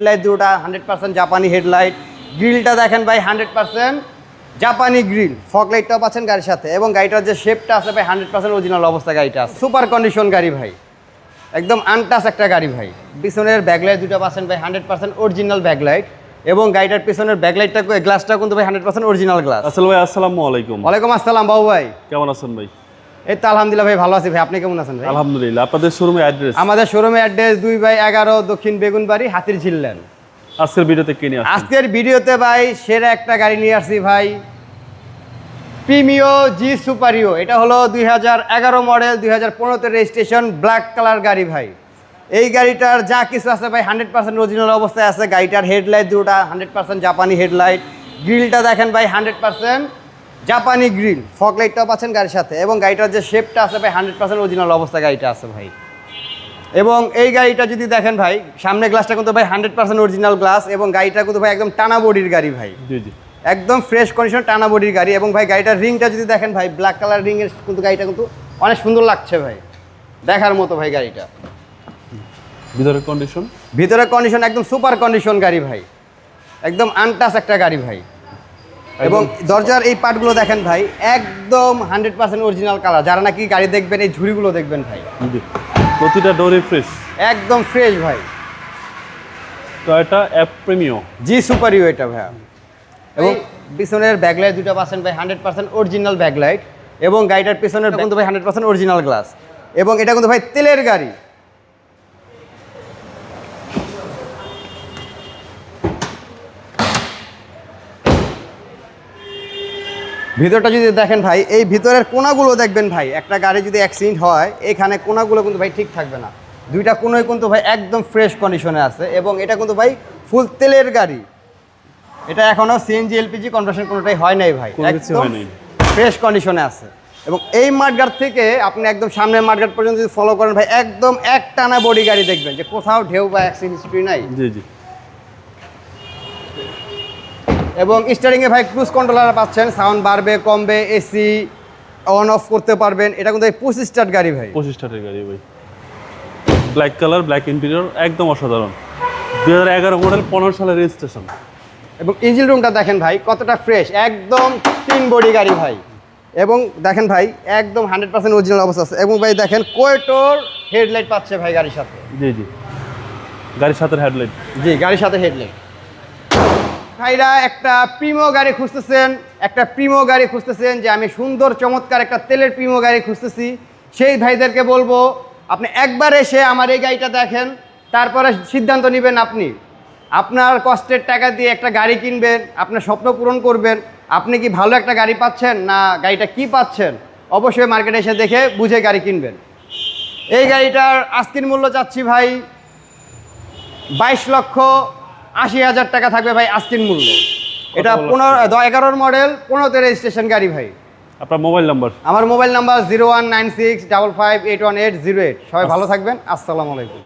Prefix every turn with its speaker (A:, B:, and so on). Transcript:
A: Headlight দুটা hundred percent জাপানি headlight. গ্রিলটা দেখেন ভাই হান্ড্রেড পার্সেন্ট জাপানি গ্রিল ফক লাইটটাও পাচ্ছেন গাড়ির সাথে। এবং গাড়িটার যে শেপটা আছে ভাই হান্ড্রেড পার্সেন্ট অরিজিনাল অবস্থা গাড়িটা আছে। সুপার কন্ডিশন গাড়ি ভাই। একদম আনটাস একটা গাড়ি ভাই। পিছনের ব্যাকলাইট দুটো পাচ্ছেন ভাই হান্ড্রেড পার্সেন্ট অরিজিনাল ব্যাকলাইট এবং গাড়িটার পিছনের ব্যাকলাইটটা গ্লাসটা কিন্তু ভাই হান্ড্রেড পার্সেন্ট অরিজিনাল গ্লাস
B: আসল ভাই আসসালামু আলাইকুম।
A: ওয়ালাইকুম আসসালাম বাবু ভাই।
B: কেমন আছেন ভাই?
A: এই তো আলহামদুলিল্লাহ ভাই ভালো আছি ভাই। আপনি কেমন আছেন ভাই?
B: আলহামদুলিল্লাহ আপনাদের শোরুমে অ্যাড্রেস
A: আমাদের শোরুমে অ্যাড্রেস দুই বাই এগারো দক্ষিণ বেগুনবাড়ি হাতির ঝিললেন
B: আজকের ভিডিওতে কিনে আসছেন?
A: আজকের ভিডিওতে ভাই সেরা একটা গাড়ি নিয়ে আসছি ভাই। প্রিমিও জি সুপারিও এটা হলো দুই হাজার এগারো মডেল দুই হাজার পনেরোতে রেজিস্ট্রেশন ব্ল্যাক কালার গাড়ি ভাই। এই গাড়িটার যা কিছু আছে ভাই হান্ড্রেড পার্সেন্ট অরিজিনাল অবস্থায় আছে। গাড়িটার হেডলাইট দুটা হান্ড্রেড পার্সেন্ট জাপানি হেডলাইট গ্রিলটা দেখেন ভাই হান্ড্রেড পার্সেন্ট। জাপানি গ্রিল ফক লাইটটাও পাচ্ছেন গাড়ির সাথে এবং গাড়িটার যে শেপটা আছে ভাই হান্ড্রেড পার্সেন্ট অরিজিনাল অবস্থা গাড়িটা আছে ভাই। এবং এই গাড়িটা যদি দেখেন ভাই সামনে গ্লাসটা কিন্তু ভাই হান্ড্রেড পার্সেন্ট অরিজিনাল গ্লাস এবং গাড়িটা কিন্তু ভাই একদম টানা বডির গাড়ি ভাই।
B: জি জি।
A: একদম ফ্রেশ কন্ডিশন টানা বডির গাড়ি এবং ভাই গাড়িটার রিংটা যদি দেখেন ভাই ব্ল্যাক কালার রিংয়ের কিন্তু গাড়িটা কিন্তু অনেক সুন্দর লাগছে ভাই। দেখার মতো ভাই গাড়িটা।
B: ভিতরের কন্ডিশন
A: ভিতরের কন্ডিশন একদম সুপার কন্ডিশন গাড়ি ভাই। একদম আনটাস একটা গাড়ি ভাই। এবং দরজার এই পার্টগুলো দেখেন ভাই একদম হান্ড্রেড পার্সেন্ট অরিজিনাল কালার যারা নাকি গাড়ি দেখবেন এই ঝুড়িগুলো দেখবেন ভাই।
B: প্রতিটা ডোরে ফ্রেশ
A: একদম ফ্রেশ ভাই।
B: টয়োটা অ্যাপ প্রিমিও
A: জি সুপারিও এটা ভাইয়া। এবং পিছনের ব্যাকলাইট দুটো পার্সেন্ট ভাই হান্ড্রেড পার্সেন্ট অরিজিনাল ব্যাকলাইট এবং গাড়িটার পিছনের কিন্তু ভাই হান্ড্রেড পার্সেন্ট অরিজিনাল গ্লাস এবং এটা কিন্তু ভাই তেলের গাড়ি। ভিতরটা যদি দেখেন ভাই এই ভিতরের কোনাগুলো দেখবেন ভাই একটা গাড়ি যদি অ্যাক্সিডেন্ট হয় এখানে কোনাগুলো কিন্তু ভাই ঠিক থাকবে না। দুইটা কোনোই কিন্তু ভাই একদম ফ্রেশ কন্ডিশনে আছে এবং এটা কিন্তু ভাই ফুল তেলের গাড়ি। এটা এখনও সিএনজি এলপিজি কনভার্সন কোনোটাই হয় নাই ভাই। ফ্রেশ কন্ডিশনে আছে। এবং এই মাঠঘাট থেকে আপনি একদম সামনের মাঠঘাট পর্যন্ত যদি ফলো করেন ভাই একদম এক টানা বডি গাড়ি দেখবেন যে কোথাও ঢেউ বা অ্যাক্সিডেন্ট হিস্ট্রি নাই।
B: জি জি।
A: এবং স্টারিংয়ে ভাই ক্রুজ কন্ট্রোলার পাচ্ছেন সাউন্ড বাড়বে কমবে এসি অন অফ করতে পারবেন। এটা কিন্তু পঁচিশ স্টার্ট গাড়ি ভাই।
B: পঁচিশ টাকার গাড়ি ভাই। ব্ল্যাক কালার ব্ল্যাক ইন্টেরিয়র একদম অসাধারণ। দু হাজার এগারো মডেল পনেরো সালের রেজিস্ট্রেশন
A: এবং ইঞ্জিন রুমটা দেখেন ভাই কতটা ফ্রেশ একদম তিন বডি গাড়ি ভাই। এবং দেখেন ভাই একদম হান্ড্রেড পার্সেন্ট অরিজিনাল অবস্থা আছে। এবং ভাই দেখেন কোয়েটোর হেডলাইট পাচ্ছে ভাই গাড়ির সাথে।
B: জি জি। গাড়ির সাথে হেডলাইট
A: জি গাড়ির সাথে হেডলাইট ভাইরা, একটা প্রিমো গাড়ি খুঁজতেছেন, একটা প্রিমো গাড়ি খুঁজতেছেন যে আমি সুন্দর, চমৎকার একটা তেলের প্রিমো গাড়ি খুঁজতেছি। সেই ভাইদেরকে বলব, আপনি একবার এসে আমার এই গাড়িটা দেখেন, তারপরে সিদ্ধান্ত নেবেন আপনি। আপনার কষ্টের টাকা দিয়ে একটা গাড়ি কিনবেন, আপনার স্বপ্ন পূরণ করবেন, আপনি কি ভালো একটা গাড়ি পাচ্ছেন না গাড়িটা কি পাচ্ছেন? অবশ্যই মার্কেটে এসে দেখে বুঝে গাড়ি কিনবেন। এই গাড়িটার আস্কিন মূল্য চাচ্ছি ভাই বাইশ লক্ষ আশি হাজার টাকা থাকবে ভাই আস্তিন মূল্য। এটা পনেরো এগারোর মডেল পনেরো তেরো স্টেশন গাড়ি ভাই।
B: আপনার মোবাইল নাম্বার?
A: আমার mobile number zero one nine six double five eight one eight zero eight. সবাই ভালো থাকবেন আসসালামু আলাইকুম।